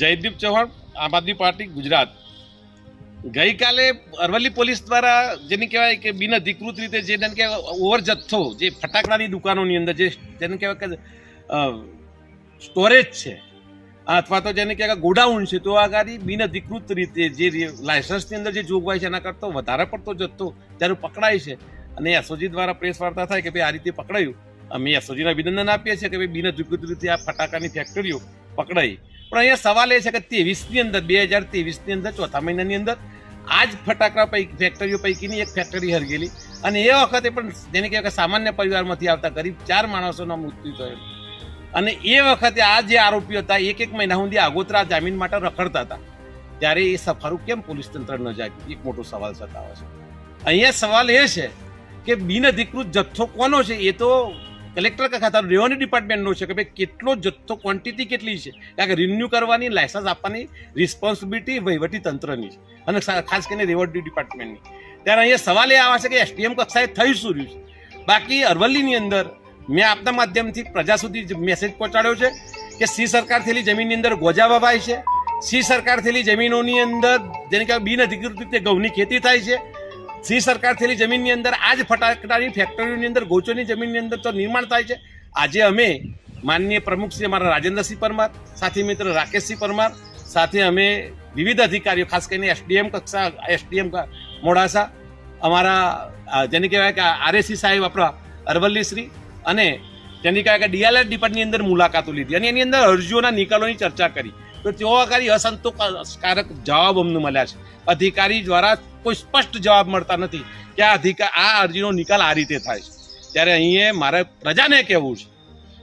જયદીપ ચૌહાણ, આમ આદમી પાર્ટી ગુજરાત. ગઈકાલે અરવલ્લી પોલીસ દ્વારા જેને કહેવાય કે બિન અધિકૃત રીતે જે જેને કહેવાય ઓવર જથ્થો જે ફટાકડાની દુકાનોની અંદર, જે જેને કહેવાય કે સ્ટોરેજ છે, અથવા તો જેને કહેવાય ગોડાઉન છે, તો આ ગાડી બિન અધિકૃત રીતે જે લાયસન્સની અંદર જે જોગવાઈ છે, એના કરતાં વધારે પડતો જથ્થો ત્યારે પકડાય છે. અને એસઓજી દ્વારા પ્રેસ વાર્તા થાય કે ભાઈ આ રીતે પકડાયું. અમે એસઓજીને અભિનંદન આપીએ છીએ કે ભાઈ બિન અધિકૃત રીતે આ ફટાકાની ફેક્ટરીઓ પકડાઈ. પણ અહીંયા સવાલ એ છે કે ત્રેવીસની અંદર, બે હજાર ત્રેવીસની અંદર, ચોથા મહિનાની અંદર આ જ ફટાકડા પૈકી ફેક્ટરીઓ પૈકીની એક ફેક્ટરી હરગેલી. અને એ વખતે પણ જેને કહેવાય કે સામાન્ય પરિવારમાંથી આવતા ગરીબ ચાર માણસોના મૃત્યુ થયો. અને એ વખતે આ જે આરોપીઓ હતા, એક એક મહિના સુધી આગોતરા જામીન માટે રખડતા હતા. ત્યારે એ સફારું કેમ પોલીસ તંત્ર ન જાય? એક મોટો સવાલ સતાવે છે. અહીંયા સવાલ એ છે કે બિન અધિકૃત જથ્થો કોનો છે? એ તો કલેક્ટર ખાતા રેવન્યુ ડિપાર્ટમેન્ટનું છે કે ભાઈ કેટલો જથ્થો ક્વોન્ટિટી કેટલી છે? કારણ કે રિન્યુ કરવાની લાયસન્સ આપવાની રિસ્પોન્સિબિલિટી વહીવટી તંત્રની છે. અને ખાસ કરીને રેવન્યુ ડિપાર્ટમેન્ટની. ત્યારે અહીંયા સવાલ એ આવે છે કે એસટીએમ કક્ષાએ થઈ શું રહ્યું છે? બાકી અરવલ્લીની અંદર મેં આપના માધ્યમથી પ્રજા સુધી મેસેજ પહોંચાડ્યો છે કે સી સરકાર થયેલી જમીનની અંદર ગોજા વવાય છે. સી સરકાર થયેલી જમીનોની અંદર, જેને કહેવાય બિન અધિકૃત રીતે ઘઉંની ખેતી થાય છે. સી સરકાર થયેલી જમીનની અંદર, આ જ ફટાકડાની ફેક્ટરીઓની અંદર ગોચોની જમીનની અંદર તો નિર્માણ થાય છે. આજે અમે માનનીય પ્રમુખ શ્રી અમારા રાજેન્દ્રસિંહ પરમાર, સાથી મિત્ર રાકેશસિંહ પરમાર, સાથે અમે વિવિધ અધિકારીઓ, ખાસ કરીને એસડીએમ કક્ષા, એસડીએમ મોડાસા, અમારા જેને કહેવાય કે આરએસી સાહેબ આપણા અરવલ્લી શ્રી અને જેની કહેવાય કે ડીએલએડ ડિપાર્ટની અંદર મુલાકાતો લીધી અને એની અંદર અરજીઓના નિકાલોની ચર્ચા કરી. તો તેઓ આગળ અસંતોષકારક જવાબ અમને મળ્યા છે. અધિકારી દ્વારા કોઈ સ્પષ્ટ જવાબ મળતા નથી કે આ અધિકાર આ અરજીનો નિકાલ આ રીતે થાય છે. ત્યારે અહીંયા મારે પ્રજાને કહેવું છે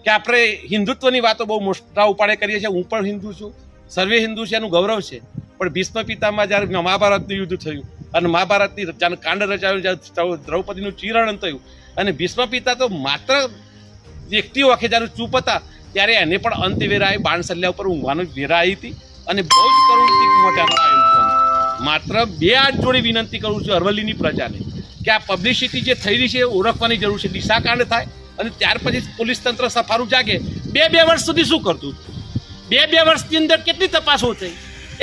કે આપણે હિન્દુત્વની વાતો બહુ મોટા ઉપાડે કરીએ છીએ. હું પણ હિન્દુ છું. સર્વે હિન્દુ છે, એનું ગૌરવ છે. પણ ભીષ્મ પિતામાં જ્યારે મહાભારતનું યુદ્ધ થયું અને મહાભારતની જ્યારે કાંડ રચાયું જ્યારે દ્રૌપદીનું ચિરણ થયું અને ભીષ્મ પિતા તો માત્ર વ્યક્તિઓ આખે જ્યારે ચૂપ હતા ત્યારે એને પણ અંત વેરાય બાણસલ્યા ઉપર ઊંઘવાનું વેરાઈ હતી અને બહુ જ આયોજન થયું માત્ર બે હાથ જોડે વિનંતી કરું છું અરવલ્લીની પ્રજાને કે આ પબ્લિસિટી જે થઈ રહી છે એ ઓળખવાની જરૂર છે. દિશા કાંડ થાય અને ત્યાર પછી પોલીસ તંત્ર સફારું જાગે. બે બે વર્ષ સુધી શું કરતું? બે બે વર્ષની અંદર કેટલી તપાસો થઈ?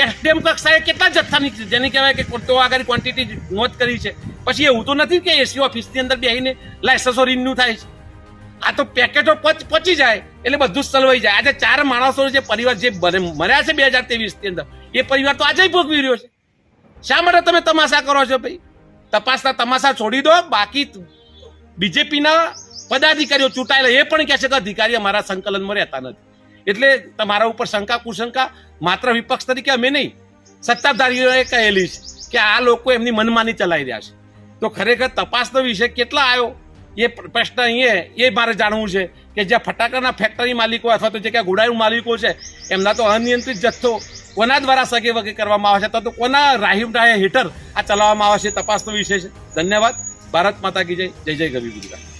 એસડીએમ કક્ષાએ કેટલા જથ્થાની જેને કહેવાય કે તો આગળ ક્વોન્ટિટી નોંધ કરી છે. પછી એવું તો નથી કે એસી ઓફિસની અંદર બેસીને લાયસન્સો રિન્યુ થાય છે. આ તો પેકેટો પચ જાય એટલે બધું જ સલવાઈ જાય. આજે ચાર માણસો જે પરિવાર જે મર્યા છે બે હજાર ત્રેવીસની અંદર, એ પરિવાર તો આજે ભોગવી રહ્યો છે. શા માટે તમે તમાશા કરો છો ભાઈ? તપાસના તમાશા છોડી દો, બાકી બીજેપીના પદાધિકારીઓ ચૂંટાયેલા એ પણ કહે છે કે અધિકારી અમારા સંકલનમાં રહેતા નથી. એટલે તમારા ઉપર શંકા, કુશંકા માત્ર વિપક્ષ તરીકે અમે નહીં, સત્તાધારીઓએ કહેલી છે કે આ લોકો એમની મનમાની ચલાવી રહ્યા છે. તો ખરેખર તપાસનો વિષય કેટલા આવ્યો? એ પ્રશ્ન અહીંયા એ મારે જાણવું છે. કે જ્યાં ફટાકડાના ફેક્ટરી માલિકો અથવા તો જે ક્યાં ગોડાઉન માલિકો છે, એમના તો અનિયંત્રિત જથ્થો કોના દ્વારા સગે વગે કરવામાં આવે છે? તો કોના રાહીમ રાહે હેઠળ આ ચલાવવામાં આવે છે તપાસનો વિષય છે. ધન્યવાદ. ભારત માતા કી જય. જય જય ગવી ગુજરાત.